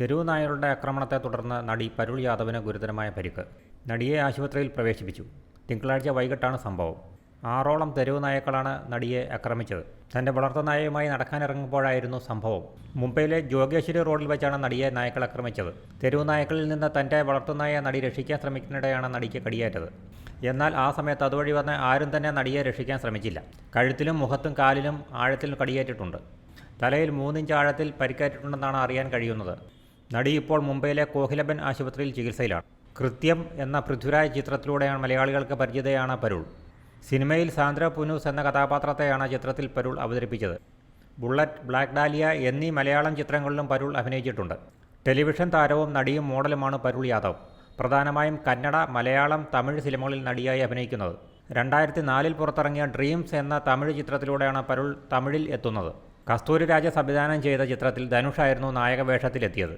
തെരുവ് നായരുടെ ആക്രമണത്തെ തുടർന്ന് നടി പരുൾ യാദവിന് ഗുരുതരമായ പരിക്ക്. നടിയെ ആശുപത്രിയിൽ പ്രവേശിപ്പിച്ചു. തിങ്കളാഴ്ച വൈകിട്ടാണ് സംഭവം. ആറോളം തെരുവ് നായക്കളാണ് നടിയെ ആക്രമിച്ചത്. തന്റെ വളർത്തുനായയുമായി നടക്കാനിറങ്ങുമ്പോഴായിരുന്നു സംഭവം. മുംബൈയിലെ ജോഗേശ്വരി റോഡിൽ വെച്ചാണ് നടിയെ നായക്കൾ ആക്രമിച്ചത്. തെരുവ് നായക്കളിൽ നിന്ന് തന്റെ വളർത്തുനായ നടി രക്ഷിക്കാൻ ശ്രമിക്കുന്നതിനിടെയാണ് നടിക്ക് കടിയേറ്റത്. എന്നാൽ ആ സമയത്ത് അതുവഴി വന്ന് ആരും തന്നെ നടിയെ രക്ഷിക്കാൻ ശ്രമിച്ചില്ല. കഴുത്തിലും മുഖത്തും കാലിലും ആഴത്തിൽ കടിയേറ്റിട്ടുണ്ട്. തലയിൽ മൂന്നിഞ്ച് ആഴത്തിൽ പരിക്കേറ്റിട്ടുണ്ടെന്നാണ് അറിയാൻ കഴിയുന്നത്. നടി ഇപ്പോൾ മുംബൈയിലെ കോഹിലബൻ ആശുപത്രിയിൽ ചികിത്സയിലാണ്. കൃത്യം എന്ന പൃഥ്വിരാജ് ചിത്രത്തിലൂടെയാണ് മലയാളികൾക്ക് പരിചിതയാണ് പരുൾ. സിനിമയിൽ സാന്ദ്ര പുനൂസ് എന്ന കഥാപാത്രത്തെയാണ് ചിത്രത്തിൽ പരുൾ അവതരിപ്പിച്ചത്. ബുള്ളറ്റ് ബ്ലാക്ക് ഡാലിയ എന്നീ മലയാളം ചിത്രങ്ങളിലും പരുൾ അഭിനയിച്ചിട്ടുണ്ട്. ടെലിവിഷൻ താരവും നടിയും മോഡലുമാണ് പരുൾ യാദവ്. പ്രധാനമായും കന്നഡ മലയാളം തമിഴ് സിനിമകളിൽ നടിയായി അഭിനയിക്കുന്നത്. രണ്ടായിരത്തി നാലിൽ പുറത്തിറങ്ങിയ ഡ്രീംസ് എന്ന തമിഴ് ചിത്രത്തിലൂടെയാണ് പരുൾ തമിഴിൽ എത്തുന്നത്. കസ്തൂരി രാജ സംവിധാനം ചെയ്ത ചിത്രത്തിൽ ധനുഷായിരുന്നു നായക വേഷത്തിലെത്തിയത്